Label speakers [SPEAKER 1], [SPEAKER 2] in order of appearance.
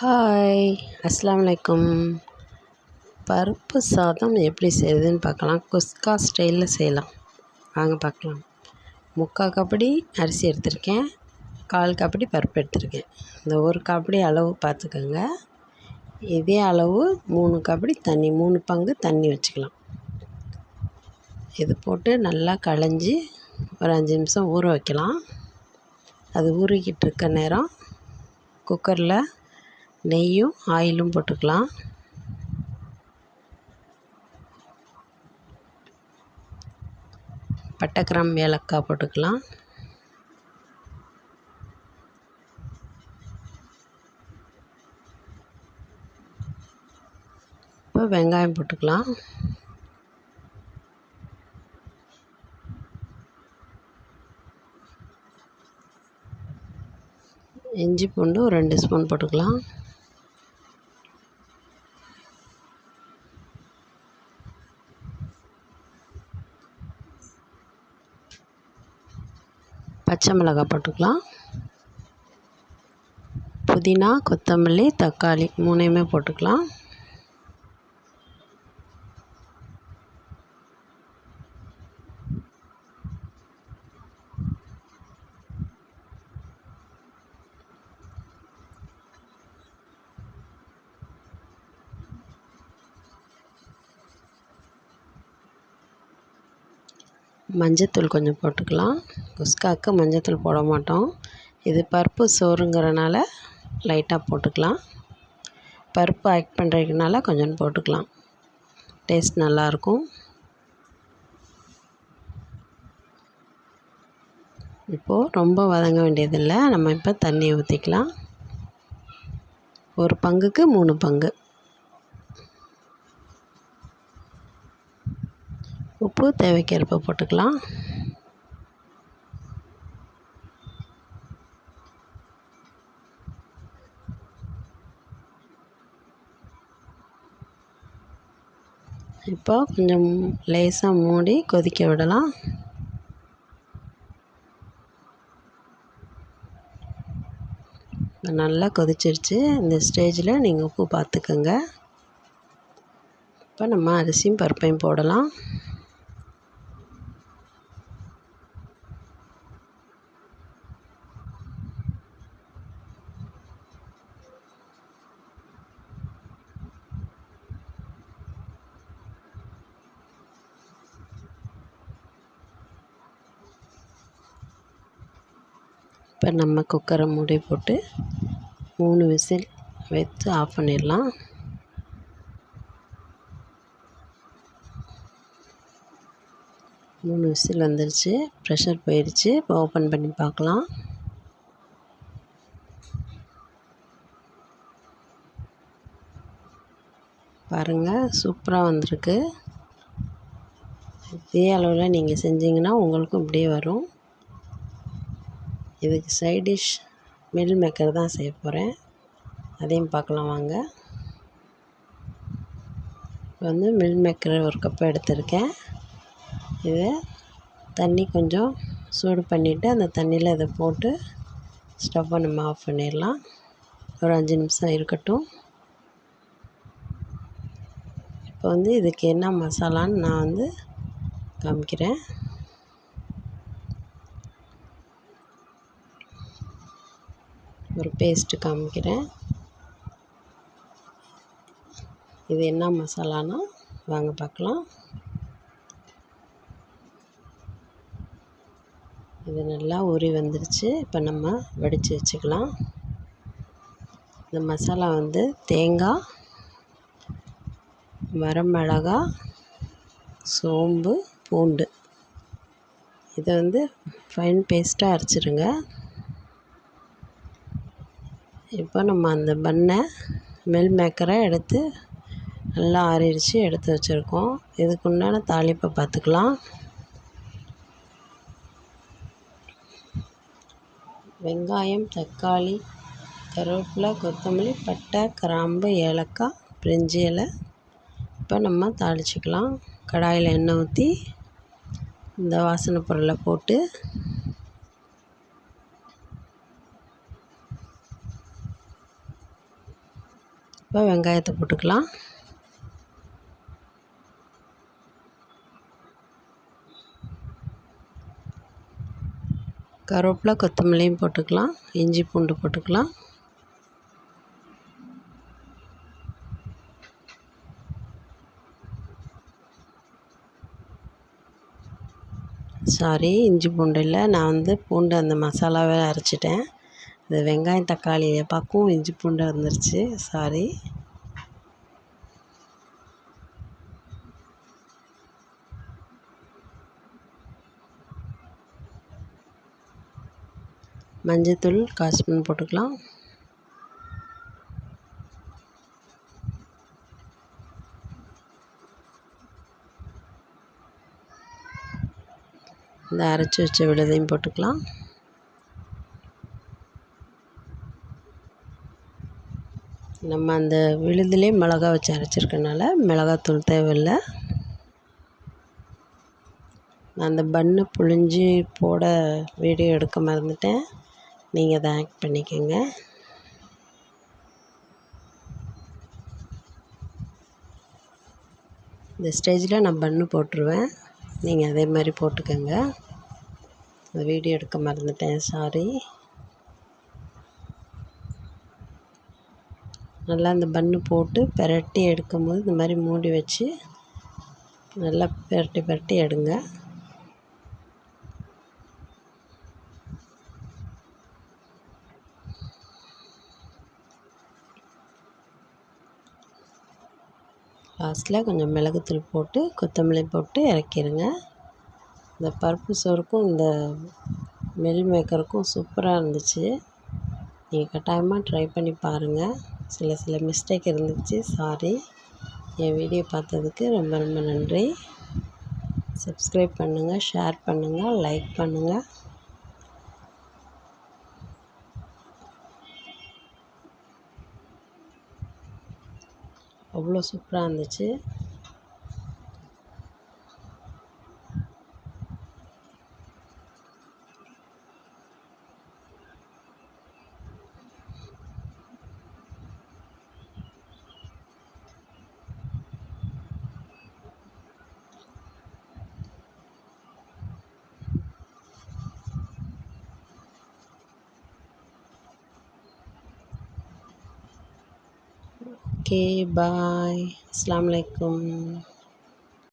[SPEAKER 1] Hi அஸ்ஸலாமு அலைக்கும். பருப்பு சாதம் எப்படி செய்யுதுன்னு பார்க்கலாம். குஸ்கா ஸ்டைலில் செய்யலாம். வாங்க பார்க்கலாம். முக்கால் கபடி அரிசி எடுத்திருக்கேன். கால் கபடி பருப்பு எடுத்திருக்கேன். இந்த ஒரு கபடி அளவு பார்த்துக்கோங்க. இதே அளவு மூணு கபடி தண்ணி மூணு பங்கு தண்ணி வச்சுக்கலாம். இது போட்டு நல்லா களைஞ்சி ஒரு அஞ்சு நிமிஷம் ஊற வைக்கலாம். அது ஊறிக்கிட்டு இருக்க நேரம் குக்கரில் நெய்யும் ஆயிலும் போட்டுக்கலாம். பட்டை ஏலக்காய் போட்டுக்கலாம். இப்போ வெங்காயம் போட்டுக்கலாம். இஞ்சி பூண்டு ஒரு ரெண்டு ஸ்பூன் போட்டுக்கலாம். பச்சை மிளகாய் போட்டுக்கலாம். புதினா கொத்தமல்லி தக்காளி மூணையுமே போட்டுக்கலாம். மஞ்சத்தூள் கொஞ்சம் போட்டுக்கலாம். குஸ்காவுக்கு மஞ்சத்தூள் போட மாட்டோம். இது பருப்பு சோறுங்கிறனால லைட்டாக போட்டுக்கலாம். பருப்பு ஆக்ட் பண்ணுறதுனால கொஞ்சம் போட்டுக்கலாம். டேஸ்ட் நல்லாயிருக்கும். இப்போது ரொம்ப வதங்க வேண்டியதில்லை. நம்ம இப்போ தண்ணி ஊற்றிக்கலாம் ஒரு பங்குக்கு மூணு பங்கு. உப்பு தேவைக்கேற்ப போட்டுக்கலாம். இப்போ கொஞ்சம் லேசாக மூடி கொதிக்க விடலாம். நல்லா கொதிச்சிருச்சு. இந்த ஸ்டேஜில் நீங்கள் உப்பு பார்த்துக்கோங்க இப்போ நம்ம அரிசியும் பருப்பையும் போடலாம். இப்போ நம்ம குக்கரை மூடி போட்டு மூணு விசில் வைத்து ஆஃப் பண்ணிடலாம். மூணு விசில் வந்துருச்சு. ப்ரெஷர் போயிடுச்சு. இப்போ ஓப்பன் பண்ணி பார்க்கலாம். பாருங்கள் சூப்பராக வந்திருக்கு. இதே அளவில் நீங்கள் செஞ்சீங்கன்னா உங்களுக்கும் இப்படியே வரும். இதுக்கு சைட் டிஷ் மில் மேக்கர் தான் செய்ய போகிறேன் அதையும் பார்க்கலாம் வாங்க. இப்போ வந்து மில் மேக்கர் ஒரு கப்பை எடுத்திருக்கேன். இதை தண்ணி கொஞ்சம் சூடு பண்ணிவிட்டு அந்த தண்ணியில் இதை போட்டு ஸ்டவ்வை நம்ம ஆஃப் பண்ணிடலாம். ஒரு அஞ்சு நிமிஷம் இருக்கட்டும். இப்போ வந்து இதுக்கு என்ன மசாலான்னு நான் வந்து காமிக்கிறேன். ஒரு பேஸ்ட்டு காமிக்கிறேன். இது என்ன மசாலானா? வாங்க பார்க்கலாம். இது நல்லா ஊறி வந்துருச்சு. இப்போ நம்ம வடித்து வச்சுக்கலாம். இந்த மசாலா வந்து தேங்காய் வரமிளகா சோம்பு பூண்டு. இதை வந்து ஃபைன் பேஸ்ட்டாக அரைச்சிடுங்க இப்போ நம்ம அந்த பண்ணை மில் மேக்கரை எடுத்து நல்லா ஆறிடுச்சு எடுத்து வச்சுருக்கோம். இதுக்கு உண்டான தாளிப்பை பார்த்துக்கலாம். வெங்காயம் தக்காளி கருவேப்பிலை கொத்தமல்லி பட்டை கிராம்பு ஏலக்காய் பிரிஞ்சி இலை. இப்போ நம்ம தாளிச்சிக்கலாம். கடாயில் எண்ணெய் ஊற்றி இந்த வாசனை பொருளை போட்டு இப்போ வெங்காயத்தை போட்டுக்கலாம். கருவேப்பிலை கொத்தமல்லியும் போட்டுக்கலாம். இஞ்சி பூண்டு போட்டுக்கலாம். சாரி இஞ்சி பூண்டு இல்லை. நான் வந்து பூண்டு அந்த மசாலாவே அரைச்சிட்டேன். இந்த வெங்காயம் தக்காளி பக்குவம் இஞ்சி பூண்டு வந்துருச்சு சாரி மஞ்சத்தூள் கால் ஸ்பூன் போட்டுக்கலாம். இந்த அரைச்சி வச்ச விழுதையும் போட்டுக்கலாம். நம்ம அந்த விழுதுலேயே மிளகா வச்சு அரைச்சிருக்கனால மிளகாத்தூள் தேவையில்லை. நான் அந்த பன்னு புழிஞ்சு போட வீடியோ எடுக்க மறந்துட்டேன். நீங்கள் அதை ஆக்ட் பண்ணிக்கோங்க. இந்த ஸ்டேஜில் நான் பன்னு போட்டுருவேன். நீங்கள் அதே மாதிரி போட்டுக்கோங்க. வீடியோ எடுக்க மறந்துட்டேன். சாரி நல்லா அந்த பன்னு போட்டு பெரட்டி எடுக்கும்போது இந்த மாதிரி மூடி வச்சு நல்லா பிரட்டி பிரட்டி எடுங்க. லாஸ்ட்டில் கொஞ்சம் மிளகுத்தூள் போட்டு கொத்தமல்லி போட்டு இறக்கிடுங்க. இந்த பருப்பு சோறுக்கும் இந்த மில் மேக்கருக்கும் சூப்பராக இருந்துச்சு. நீங்கள் கட்டாயமாக ட்ரை பண்ணி பாருங்கள் சில சில மிஸ்டேக் இருந்துச்சு. சாரி என் வீடியோ பார்த்ததுக்கு ரொம்ப ரொம்ப நன்றி. சப்ஸ்கிரைப் பண்ணுங்கள் ஷேர் பண்ணுங்கள் லைக் பண்ணுங்கள் அவ்வளோ சூப்பராக இருந்துச்சு. ஓகே பாய் அஸ்லாம் வலைக்கும்